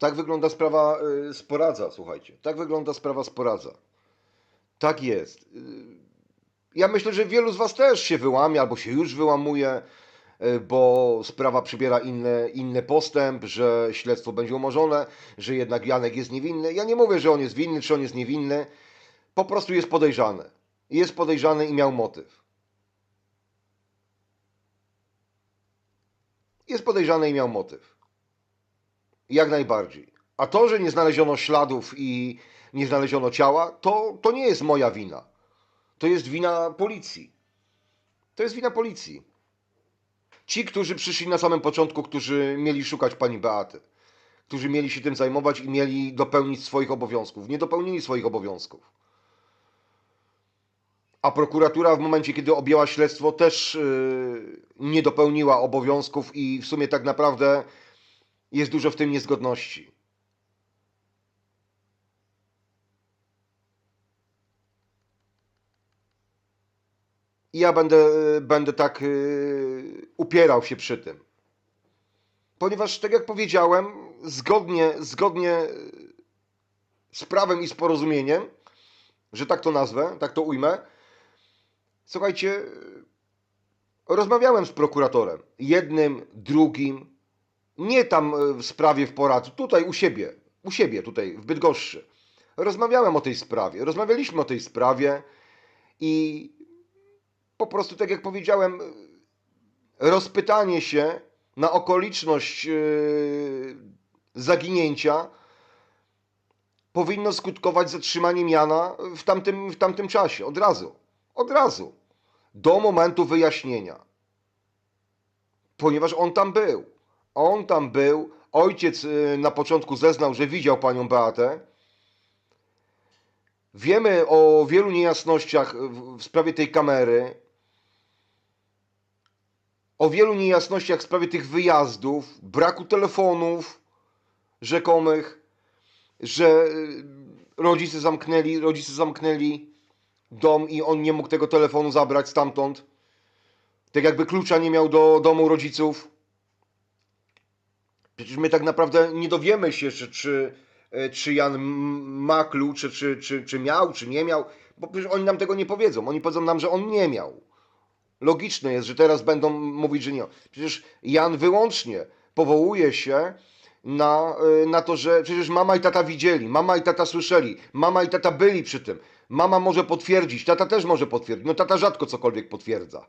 Tak wygląda sprawa y, Sporadza, słuchajcie. Tak wygląda sprawa Sporadza. Tak jest. Y, Ja myślę, że wielu z Was też się wyłamie, albo się już wyłamuje, y, bo sprawa przybiera inny, inny postęp, że śledztwo będzie umorzone, że jednak Janek jest niewinny. Ja nie mówię, że on jest winny, czy on jest niewinny. Po prostu jest podejrzany. Jest podejrzany i miał motyw. Jest podejrzany i miał motyw. Jak najbardziej. A to, że nie znaleziono śladów i nie znaleziono ciała, to, to nie jest moja wina. To jest wina policji. To jest wina policji. Ci, którzy przyszli na samym początku, którzy mieli szukać pani Beaty, którzy mieli się tym zajmować i mieli dopełnić swoich obowiązków, nie dopełnili swoich obowiązków. A prokuratura w momencie, kiedy objęła śledztwo, też yy, nie dopełniła obowiązków i w sumie tak naprawdę jest dużo w tym niezgodności. I ja będę, będę tak yy, upierał się przy tym. Ponieważ, tak jak powiedziałem, zgodnie, zgodnie z prawem i z porozumieniem, że tak to nazwę, tak to ujmę, słuchajcie, rozmawiałem z prokuratorem. Jednym, drugim, nie tam e, w sprawie w Poradzu, tutaj u siebie, u siebie tutaj w Bydgoszczy. Rozmawiałem o tej sprawie, rozmawialiśmy o tej sprawie i po prostu, tak jak powiedziałem, rozpytanie się na okoliczność e, zaginięcia powinno skutkować zatrzymaniem Jana w tamtym, w tamtym czasie, od razu, od razu, do momentu wyjaśnienia. Ponieważ on tam był. On tam był. Ojciec y, na początku zeznał, że widział panią Beatę. Wiemy o wielu niejasnościach w, sprawie tej kamery. O wielu niejasnościach w sprawie tych wyjazdów, braku telefonów rzekomych, że y, rodzice zamknęli, rodzice zamknęli dom i on nie mógł tego telefonu zabrać stamtąd. Tak jakby klucza nie miał do domu rodziców. Przecież my tak naprawdę nie dowiemy się, czy, czy, e, czy Jan ma klucze, czy, czy, czy miał, czy nie miał, bo przecież oni nam tego nie powiedzą. Oni powiedzą nam, że on nie miał. Logiczne jest, że teraz będą mówić, że nie. Przecież Jan wyłącznie powołuje się na, e, na to, że przecież mama i tata widzieli, mama i tata słyszeli, mama i tata byli przy tym. Mama może potwierdzić, tata też może potwierdzić. No tata rzadko cokolwiek potwierdza.